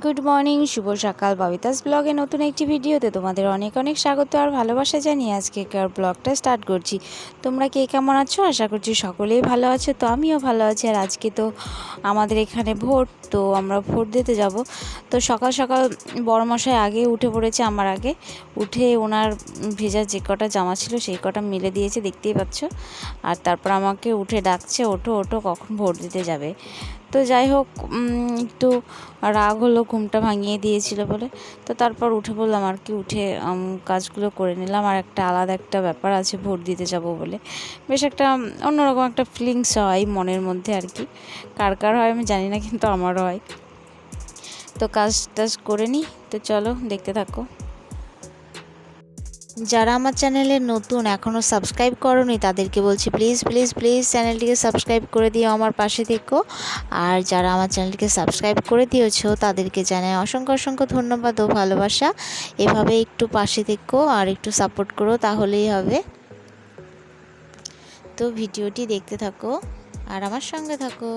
Good morning শুভ সকাল, ববিতাস ব্লগে নতুন একটি ভিডিওতে তোমাদের অনেক অনেক স্বাগত আর ভালোবাসা জানিয়ে আজকে কার ব্লগটা স্টার্ট করছি। তোমরা কে কেমন আছো? আশা করছি সকলেই ভালো আছো, তো আমিও ভালো আছি। আর আজকে তো আমাদের এখানে ভোট, তো আমরা ভোট দিতে যাব। তো সকাল সকাল বড়মশাই আগে উঠে পড়েছে আমার আগে। উঠে ওনার ভেজা যে কটা জামা ছিল সেই কটা মিলে দিয়েছে, দেখতেই পাচ্ছ। আর তারপর আমাকে উঠে ডাকছে, ওঠো ওঠো, কখন ভোট দিতে যাবে? তো যাই হোক একটু রাগ হলো, ঘুমটা ভাঙিয়ে দিয়েছিল বলে। তো তারপর উঠে বললাম, আর কি উঠে কাজগুলো করে নিলাম। আর একটা আলাদা একটা ব্যাপার আছে, ভোট দিতে যাব বলে। বেশ একটা অন্যরকম একটা ফিলিংস হয় মনের মধ্যে আর কি। কার কার হয় আমি জানি না, কিন্তু আমারও হয়। তো কাজ টাজ করে নিই। তো চলো, দেখতে থাকো। যারা আমার চ্যানেলে নতুন এখনও সাবস্ক্রাইব করনি, তাদেরকে বলছি প্লিজ প্লিজ প্লিজ চ্যানেলটিকে সাবস্ক্রাইব করে দিও আমার পাশে থেকো। আর যারা আমার চ্যানেলটিকে সাবস্ক্রাইব করে দিয়েছ, তাদেরকে জানাই অসংখ্য অসংখ্য ধন্যবাদ ও ভালোবাসা। এভাবে একটু পাশে থেকো আর একটু সাপোর্ট করো, তাহলেই হবে। তো ভিডিওটি দেখতে থাকো আর আমার সঙ্গে থাকো।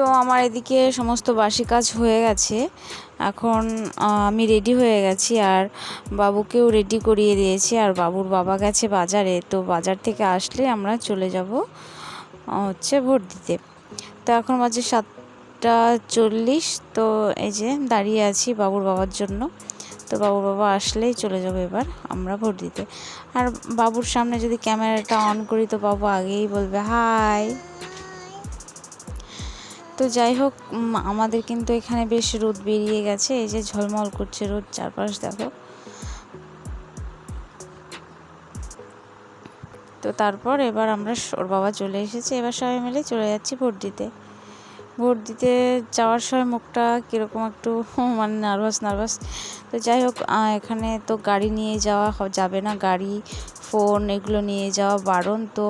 তো আমার এদিকে সমস্ত বাসি কাজ হয়ে গেছে। এখন আমি রেডি হয়ে গেছি আর বাবুকেও রেডি করিয়ে দিয়েছি আর বাবুর বাবা গেছে বাজারে। তো বাজার থেকে আসলে আমরা চলে যাব হচ্ছে ভোট দিতে। তো এখন বাজে সাতটা চল্লিশ। তো এই যে দাঁড়িয়ে আছি বাবুর বাবার জন্য। তো বাবুর বাবা আসলেই চলে যাব এবার আমরা ভোট দিতে। আর বাবুর সামনে যদি ক্যামেরাটা অন করি তো বাবু আগেই বলবে, হাই। তো যাই হোক আমাদের কিন্তু এখানে বেশ রোদ বেরিয়ে গেছে, এই যে ঝলমল করছে রোদ চারপাশ দেখো। তো তারপর এবার আমরা ওর বাবা চলে এসেছে, এবার সবাই মিলে চলে যাচ্ছি ভোট দিতে ভোট দিতে যাওয়ার সময় মুখটা কীরকম একটু মানে নার্ভাস নার্ভাস তো যাই হোক এখানে তো গাড়ি নিয়ে যাওয়া যাবে না। গাড়ি ফোন এগুলো নিয়ে যাওয়া বারণ। তো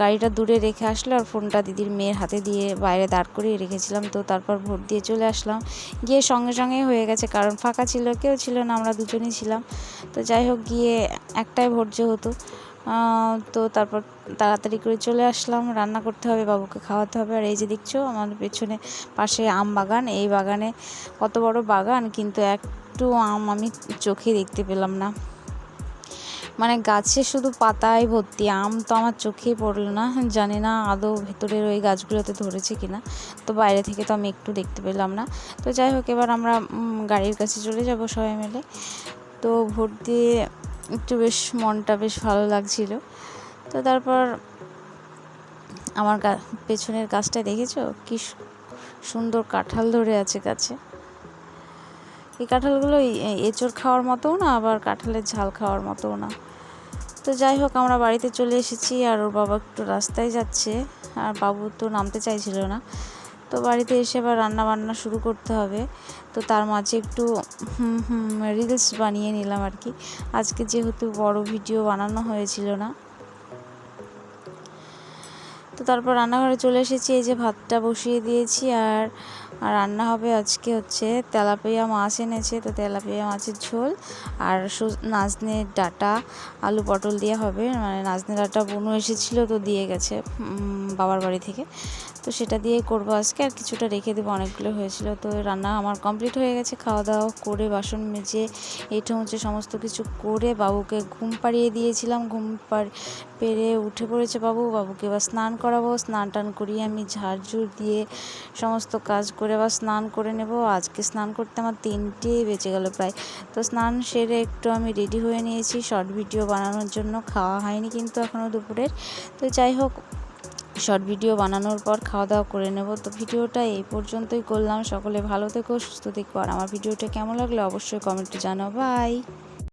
গাড়িটা দূরে রেখে আসলে আর ফোনটা দিদির মেয়ের হাতে দিয়ে বাইরে দাঁড় করিয়ে রেখেছিলাম। তো তারপর ভোট দিয়ে চলে আসলাম। গিয়ে সঙ্গে সঙ্গেই হয়ে গেছে, কারণ ফাঁকা ছিল, কেউ ছিল না, আমরা দুজনেই ছিলাম। তো যাই হোক, গিয়ে একটাই ভোট যেহেতু তো তারপর তাড়াতাড়ি করে চলে আসলাম। রান্না করতে হবে, বাবুকে খাওয়াতে হবে। আর এই যে দেখছ, আমার পেছনে পাশে আম বাগান। এই বাগানে কত বড় বাগান, কিন্তু একটু আম আমি চোখে দেখতে পেলাম না। মানে গাছে শুধু পাতায় ভর্তি, আম তো আমার চোখেই পড়ল না। জানি না আদৌ ভেতরের ওই গাছগুলোতে ধরেছে কিনা। তো বাইরে থেকে তো আমি একটু দেখতে পেলাম না। তো যাই হোক, এবার আমরা গাড়ির কাছে চলে যাব সবাই মিলে। তো ভোট দিয়ে একটু বেশ মনটা বেশ ভালো লাগছিল। তো তারপর আমার পেছনের গাছটা দেখেছ? কি সুন্দর কাঁঠাল ধরে আছে গাছে। এই কাঁঠালগুলো এঁচড় খাওয়ার মতোও না, আবার কাঁঠালের ঝাল খাওয়ার মতোও না। তো যাই হোক, আমরা বাড়িতে চলে এসেছি আর ওর বাবা একটু রাস্তায় যাচ্ছে। আর বাবু তো নামতে চাইছিল না। তো বাড়িতে এসে আবার রান্না বান্না শুরু করতে হবে। তো তার মাঝে একটু রিলস বানিয়ে নিলাম আর কি। আজকে যেহেতু বড় ভিডিও বানানো হয়েছিল না। তো তারপর রান্নাঘরে চলে এসেছি, এই যে ভাতটা বসিয়ে দিয়েছি আর আর রান্না হবে আজকে হচ্ছে তেলাপিয়া মাছ এনেছে, তো তেলাপিয়া মাছের ঝোল। আর নাজনের ডাটা, আলু পটল দিয়ে হবে। মানে নাজনে ডাটা বনু এসেছিল, তো দিয়ে গেছে বাবার বাড়ি থেকে। তো সেটা দিয়েই করব আজকে। আর কিছুটা রেখে দেবো, অনেকগুলো হয়েছিল। তো রান্না আমার কমপ্লিট হয়ে গেছে। খাওয়া দাওয়া করে, বাসন মেজে এঁঠো মুছে সমস্ত কিছু করে বাবুকে ঘুম পাড়িয়ে দিয়েছিলাম। ঘুম পাড়, পেরে উঠে পড়েছে বাবু। বাবুকে এবার স্নান করাবো। স্নান টান করিয়ে আমি ঝাড়ঝুড় দিয়ে সমস্ত কাজ করে আবার স্নান করে নেব। আজকে স্নান করতে আমার তিনটে বেঁচে গেল প্রায়। তো স্নান সেরে একটু আমি রেডি হয়ে নিয়েছি শর্ট ভিডিও বানানোর জন্য। খাওয়া হয়নি কিন্তু এখনও দুপুরের। তো যাই হোক শর্ট ভিডিও বানানোর পর খাওয়া দাওয়া করে নেব। তো ভিডিওটা এই পর্যন্তই করলাম। সকলে ভালো থেকো, সুস্থ থেকো। আর আমার ভিডিওটা কেমন লাগল অবশ্যই কমেন্টে জানাও। বাই